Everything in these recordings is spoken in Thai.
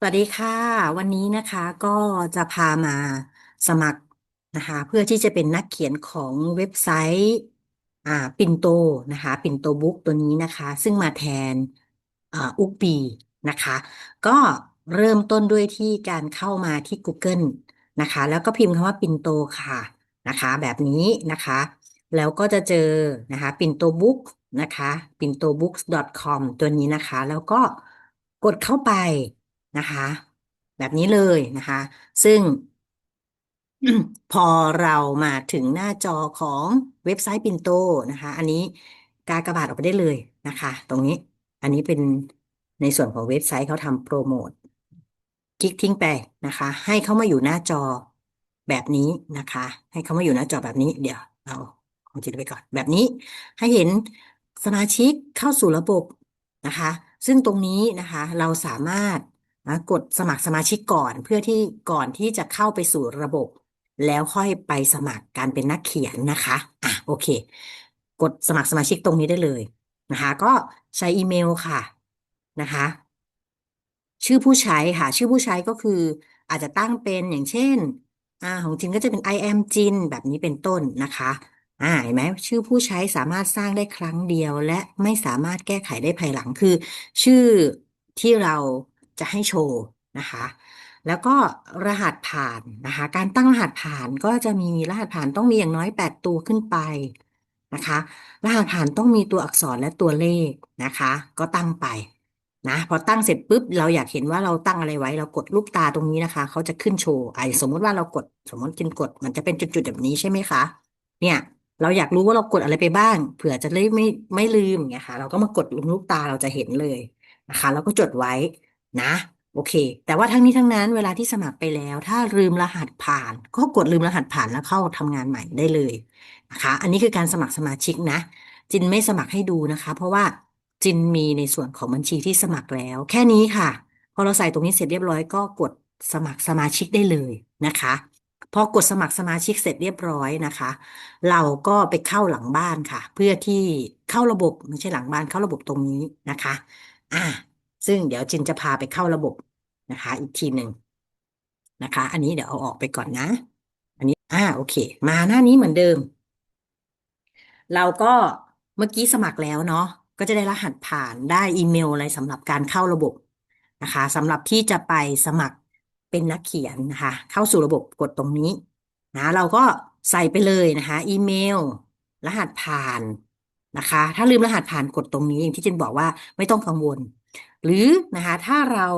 สวัสดีค่ะ วันนี้นะคะก็จะพามาสมัครนะคะ เพื่อที่จะเป็นนักเขียนของเว็บไซต์อ่าปินโตนะคะปินโตบุ๊กตัวนี้นะคะ ซึ่งมาแทนอ่าอุกปีนะคะ ก็เริ่มต้นด้วยที่การเข้ามาที่ Google นะคะ แล้วก็พิมพ์คำว่าปินโตค่ะนะคะ แบบนี้นะคะ แล้วก็จะเจอนะคะปินโตบุ๊กนะคะ pintobooks.com ตัวนี้นะคะ แล้วก็กดเข้าไป นะคะ แบบนี้เลยนะคะ ซึ่งพอเรามาถึงหน้าจอของเว็บไซต์ปินโตนะคะ อันนี้กากบาทออกไปได้เลยนะคะ ตรงนี้อันนี้เป็นในส่วนของเว็บไซต์เขาทำโปรโมทคลิกทิ้งไปนะคะ ให้เขามาอยู่หน้าจอแบบนี้นะคะ ให้เขามาอยู่หน้าจอแบบนี้เดี๋ยวเราเอาจิตไปก่อนแบบนี้ ให้เห็นสมาชิกเข้าสู่ระบบนะคะ ซึ่งตรงนี้นะคะ เราสามารถ นะกดสมัครสมาชิกก่อนเพื่อที่ก่อนที่จะเข้าไปสู่ระบบ แล้วค่อยไปสมัครการเป็นนักเขียนนะคะอะโอเค กดสมัครสมาชิกตรงนี้ได้เลยนะคะ ก็ใช้อีเมลค่ะนะคะ ชื่อผู้ใช้ค่ะ ชื่อผู้ใช้ก็คืออาจจะตั้งเป็นอย่างเช่นอ่าของจินก็จะเป็น I am จินแบบนี้เป็นต้นนะคะอ่าเห็นไหมชื่อผู้ใช้สามารถสร้างได้ครั้งเดียว และไม่สามารถแก้ไขได้ภายหลังคือ ชื่อที่เรา จะให้โชว์นะคะ แล้วก็รหัสผ่านนะคะ การตั้งรหัสผ่านก็จะมีรหัสผ่านต้องมีอย่างน้อยแปดตัวขึ้นไปนะคะ รหัสผ่านต้องมีตัวอักษรและตัวเลขนะคะ ก็ตั้งไปนะพอตั้งเสร็จปุ๊บเราอยากเห็นว่าเราตั้งอะไรไว้ เรากดลูกตาตรงนี้นะคะ เขาจะขึ้นโชว์ไอ้สมมติว่าเรากดสมมติจินกด มันจะเป็นจุดๆแบบนี้ใช่ไหมคะ เนี่ย เราอยากรู้ว่าเรากดอะไรไปบ้าง เผื่อจะได้ไม่ไม่ลืมอย่างเงี้ยค่ะ เราก็มากดลงลูกตาเราจะเห็นเลยนะคะแล้วก็จดไว้ นะ โอเค แต่ว่าทั้งนี้ทั้งนั้นเวลาที่สมัครไปแล้ว ถ้าลืมรหัสผ่าน ก็กดลืมรหัสผ่านแล้วเข้าทำงานใหม่ได้เลยนะคะ อันนี้คือการสมัครสมาชิกนะ จินไม่สมัครให้ดูนะคะ เพราะว่าจินมีในส่วนของบัญชีที่สมัครแล้ว แค่นี้ค่ะ พอเราใส่ตรงนี้เสร็จเรียบร้อยก็กดสมัครสมาชิกได้เลยนะคะ พอกดสมัครสมาชิกเสร็จเรียบร้อยนะคะ เราก็ไปเข้าหลังบ้านค่ะ เพื่อที่เข้าระบบไม่ใช่หลังบ้านเข้าระบบตรงนี้นะคะ อ่า ซึ่งเดี๋ยวจินจะพาไปเข้าระบบนะคะ อีกทีหนึ่งนะคะ อันนี้เดี๋ยวเอาออกไปก่อนนะ อันนี้อ่าโอเค มาหน้านี้เหมือนเดิม เราก็เมื่อกี้สมัครแล้วเนาะก็จะได้รหัสผ่านได้อีเมลอะไรสำหรับการเข้าระบบนะคะสำหรับที่จะไปสมัครเป็นนักเขียนนะคะ เข้าสู่ระบบกดตรงนี้นะเราก็ใส่ไปเลยนะคะ อีเมล รหัสผ่านนะคะ ถ้าลืมรหัสผ่านกดตรงนี้อย่างที่เจนบอกว่าไม่ต้องกังวล หรือนะคะถ้าเรา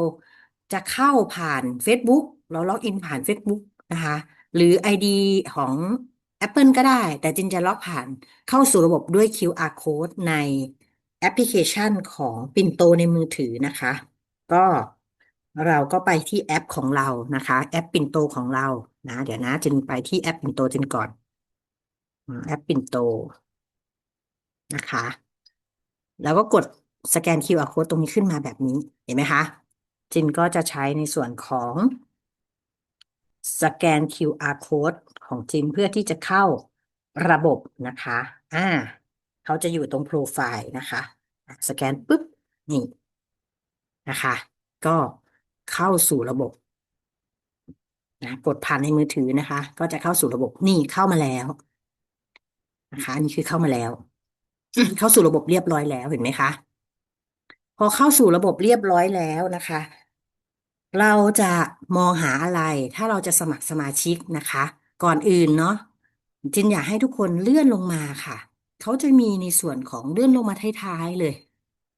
จะเข้าผ่าน Facebook เราล็อกอินผ่าน Facebook นะคะหรือ ID ของ Apple ก็ได้ แต่จินจะล็อกผ่านเข้าสู่ระบบด้วย QR code ในแอปพลิเคชันของปินโตในมือถือนะคะ ก็เราก็ไปที่แอปของเรานะคะ แอปปินโตของเรานะ เดี๋ยวนะจินไปที่แอปปินโตจินก่อน แอปปินโตนะคะ แล้วก็กด สแกน QR code ตรงนี้ขึ้นมาแบบนี้ เห็นไหมคะ จินก็จะใช้ในส่วนของสแกน QR code ของจินเพื่อที่จะเข้าระบบนะคะ อ่า เขาจะอยู่ตรงโปรไฟล์นะคะ สแกนปุ๊บ นี่นะคะ ก็เข้าสู่ระบบนะกดผ่านในมือถือนะคะ ก็จะเข้าสู่ระบบนี่เข้ามาแล้วนะคะ อันนี้คือเข้ามาแล้ว เข้าสู่ระบบเรียบร้อยแล้วเห็นไหมคะ พอเข้าสู่ระบบเรียบร้อยแล้วนะคะ เราจะมองหาอะไรถ้าเราจะสมัครสมาชิกนะคะ ก่อนอื่นเนาะจินอยากให้ทุกคนเลื่อนลงมาค่ะ เขาจะมีในส่วนของเลื่อนลงมาท้ายๆเลย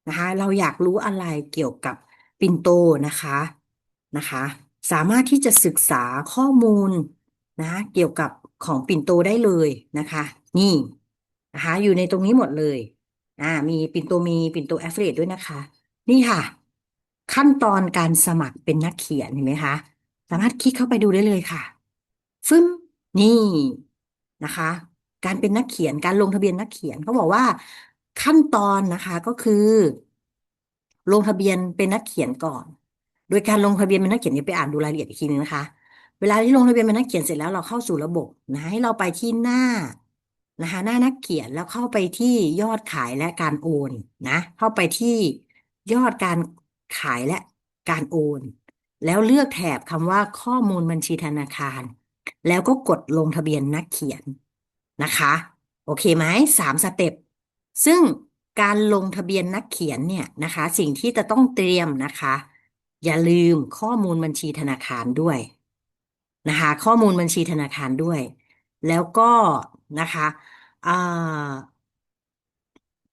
นะคะ เราอยากรู้อะไรเกี่ยวกับปินโตนะคะนะคะ สามารถที่จะศึกษาข้อมูลนะเกี่ยวกับของปิ่นโตได้เลยนะคะ นี่นะคะอยู่ในตรงนี้หมดเลย อ่ามีปิ่นโตมีปิ่นโตแอฟเฟลด้วยนะคะ นี่ค่ะ ขั้นตอนการสมัครเป็นนักเขียนเห็นไหมคะสามารถคลิกเข้าไปดูได้เลยค่ะ ฟึ่มนี่นะคะ การเป็นนักเขียนการลงทะเบียนนักเขียนเขาบอกว่าขั้นตอนนะคะก็คือ ลงทะเบียนเป็นนักเขียนก่อน โดยการลงทะเบียนเป็นนักเขียนเดี๋ยวไปอ่านดูรายละเอียดอีกทีนึงนะคะ เวลาที่ลงทะเบียนเป็นนักเขียนเสร็จแล้วเราเข้าสู่ระบบนะให้เราไปที่หน้า นะคะหน้านักเขียนแล้วเข้าไปที่ยอดขายและการโอนนะ เข้าไปที่ยอดการขายและการโอน แล้วเลือกแถบคำว่าข้อมูลบัญชีธนาคาร แล้วก็กดลงทะเบียนนักเขียนนะคะ โอเคไหมสามสเต็ปซึ่งการลงทะเบียนนักเขียนเนี่ยนะคะ สิ่งที่จะต้องเตรียมนะคะ อย่าลืมข้อมูลบัญชีธนาคารด้วยนะคะ ข้อมูลบัญชีธนาคารด้วย แล้วก็นะคะ อ่า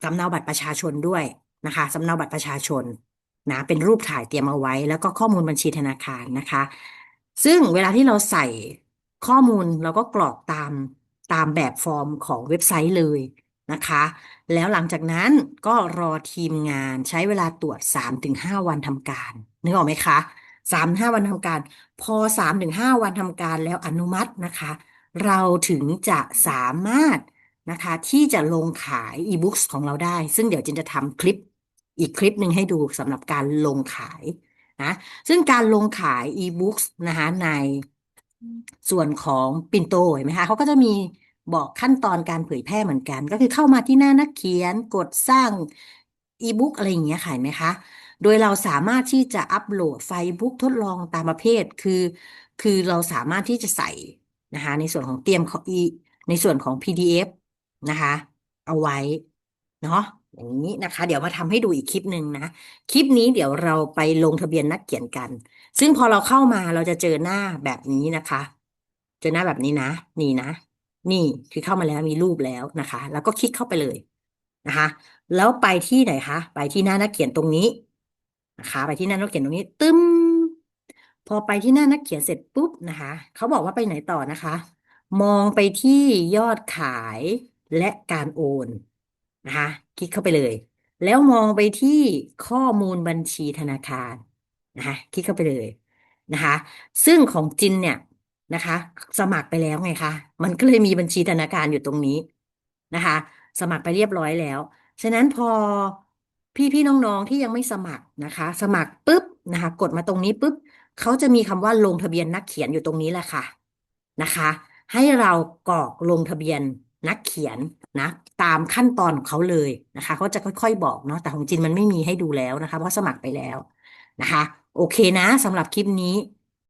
สำเนาบัตรประชาชนด้วยนะคะสำเนาบัตรประชาชนนะเป็นรูปถ่ายเตรียมเอาไว้ แล้วก็ข้อมูลบัญชีธนาคารนะคะ ซึ่งเวลาที่เราใส่ข้อมูลเราก็กรอกตามตามแบบฟอร์มของเว็บไซต์เลยนะคะ แล้วหลังจากนั้นก็รอทีมงานใช้เวลาตรวจ 3-5 วันทำการ นึกออกไหมคะสามห้าวันทำการ พอสามถึงห้าวันทำการแล้วอนุมัตินะคะ เราถึงจะสามารถ นะคะ ที่จะลงขายอีบุ๊กของเราได้ ซึ่งเดี๋ยวจินจะทำคลิปอีกคลิปหนึ่งให้ดูสำหรับการลงขายนะซึ่งการลงขายอีบุ๊กนะคะในส่วนของปินโตเห็นไหมคะเขาก็จะมีบอกขั้นตอนการเผยแพร่เหมือนกัน ก็คือเข้ามาที่หน้านักเขียนกดสร้างอีบุ๊กอะไรอย่างเงี้ยค่ะเห็นไหมคะ โดยเราสามารถที่จะอัปโหลดไฟล์บุ๊กทดลองตามประเภทคือ คือเราสามารถที่จะใส่นะคะในส่วนของเตรียมของอีในส่วนของ PDF นะคะ เอาไว้เนาะอย่างนี้นะคะ เดี๋ยวมาทำให้ดูอีกคลิปหนึ่งนะ คลิปนี้เดี๋ยวเราไปลงทะเบียนนักเขียนกัน ซึ่งพอเราเข้ามาเราจะเจอหน้าแบบนี้นะคะ เจอหน้าแบบนี้นะ นี่นะ นี่คือเข้ามาแล้วมีรูปแล้วนะคะ แล้วก็คลิกเข้าไปเลยนะคะ แล้วไปที่ไหนคะ ไปที่หน้านักเขียนตรงนี้นะคะ ไปที่หน้านักเขียนตรงนี้ ตึ้ม พอไปที่หน้านักเขียนเสร็จปุ๊บนะคะ เขาบอกว่าไปไหนต่อนะคะ มองไปที่ยอดขาย และการโอนนะคะคลิกเข้าไปเลย แล้วมองไปที่ข้อมูลบัญชีธนาคารนะคะคลิกเข้าไปเลยนะคะ ซึ่งของจินเนี่ยนะคะ สมัครไปแล้วไงคะมันก็เลยมีบัญชีธนาคารอยู่ตรงนี้นะคะ สมัครไปเรียบร้อยแล้ว ฉะนั้นพอพี่พี่น้องๆที่ยังไม่สมัครนะคะ สมัครปุ๊บนะคะ กดมาตรงนี้ปุ๊บเขาจะมีคำว่าลงทะเบียนนักเขียนอยู่ตรงนี้แหละค่ะนะคะ ให้เรากรอกลงทะเบียน นักเขียนนะตามขั้นตอนของเขาเลยนะคะเขาจะค่อยๆ บอกเนาะแต่ของจีนมันไม่มีให้ดูแล้วนะคะ เพราะสมัครไปแล้วนะคะ โอเคนะสำหรับคลิปนี้